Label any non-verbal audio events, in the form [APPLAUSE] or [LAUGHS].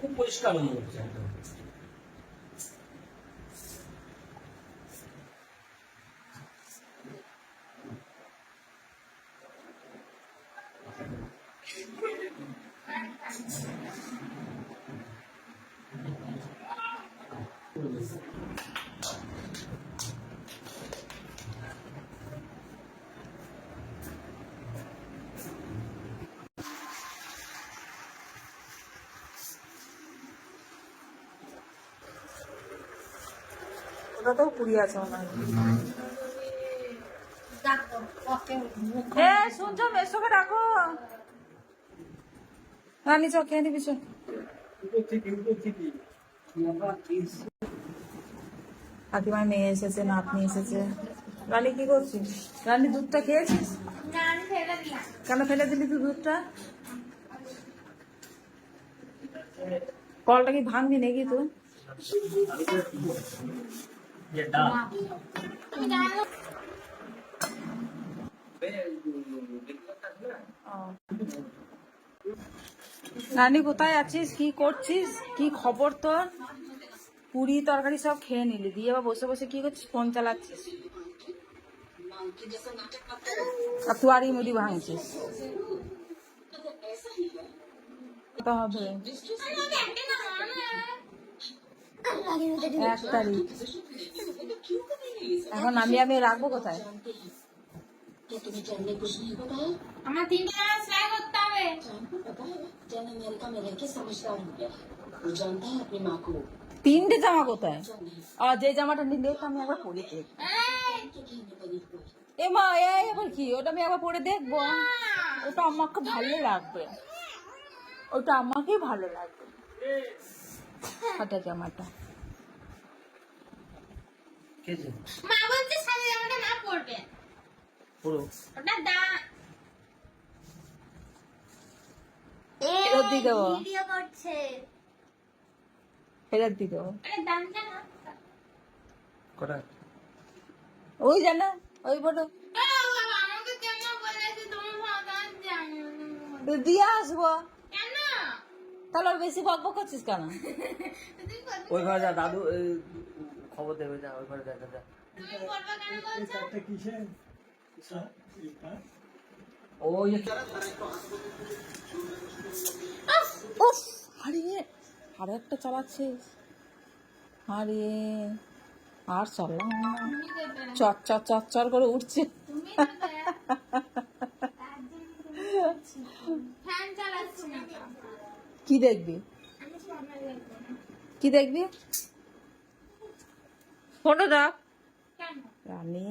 খুব পরিষ্কার মনে হচ্ছে একদম। ওটাতেও কুড়ি আছে মনে এ কাকিমার মেয়ে এসেছে, নাতনি এসেছে। কি করছিস? রানী, দুধটা খেয়েছিস? কেন ফেলে দিলি তুই দুধটা? কলটা কি ভাঙবি নাকি তুই? যে ডাল রানী কোথায় আছিস? কি করছিস? কি খবর তোর? পুরি তরকারি সব খেয়ে নিলি। দিয়ে আবার বসে বসে কি করছিস? ফোন চালাচ্ছিস। আর তুয়ারি মুড়ি ভাঙছিস। হবে। এক তারিখ। এখন আমি আমি রাখব কোথায়? তিনটে জামা কোথায়? আর যে জামাটা নিলে আমি একবার পরে দেখব। এ মা এ এখন কি? ওটা আমি একবার পরে দেখব। ওটা আমাকে ভালো লাগবে। ওটা আমাকেই ভালো লাগবে। ফাটা জামাটা। মা বলছে জামাটা পুরো। ওটা দা। ভিডিও করছে। আরে কটা? ওই জানা ওই বড় দিয়ে আসব। তাহলে বেশি করছিস কেন? [LAUGHS] ওই দাদু খবর দেবে যা ওই ঘরে দেখা যা তুমি করবে কেন বলছো? ওই হারিয়ে আরও একটা আর চললাম না। চট চট চট চট করে উঠছে। কি দেখবি। কি দেখবি? ফটো দাও। রানী।